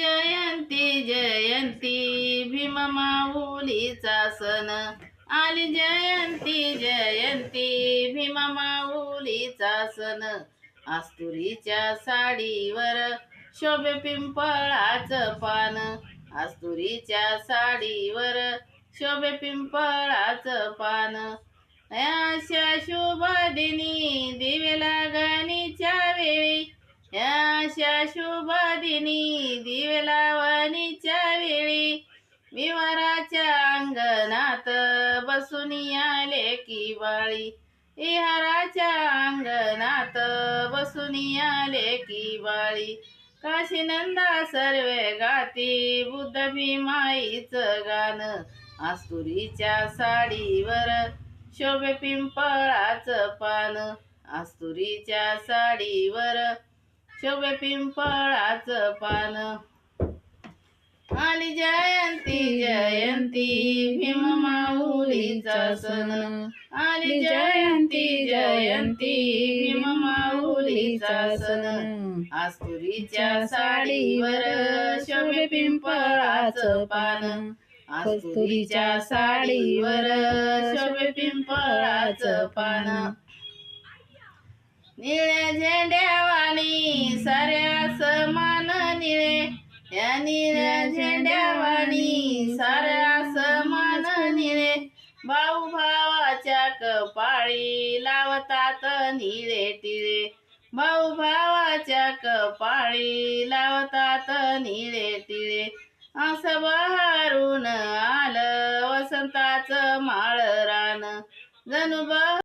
जयंती जयंती भीममाऊलीचा सण. आली जयंती जयंती भीममाऊलीचा सण. आस्तुरीच्या साडीवर शोभे पिंपळाचं पान. आस्तुरीच्या साडीवर शोभे पिंपळाचं पान. अशा शुभ दिनी दिवे शुभ दिनी दिवे लावणीच्या वेळी विवाराच्या अंगणात बसून आले की बाळी विहाराच्या अंगणात बसून आले की बाळी काशीनंदा सर्वे गाती बुद्ध भीमाईच गाणं. आस्तुरीच्या साडीवर शोभे पिंपळाचं पान. आस्तुरीच्या साडीवर शोभे पिंपळाचं पान. आली जयंती जयंती भीम माऊलीचा सण. आली जयंती जयंती भीम माऊलीचा सण. आस्तुरीच्या साडीवर शोभे पिंपळाचं पान. आस्तुरीच्या साडीवर शोभे पिंपळाचं पान. निळ्या झेंड्यावर साऱ्या समान निळे. या निळ्या झेंड्यावाणी साऱ्या समान निळे. भाऊ भावाच्या कपाळी लावतात निळे टिळे. भाऊ भावाच्या कपाळी लावतात निळे टिळे. असं बहारून आलं वसंताचं माळ रान जणू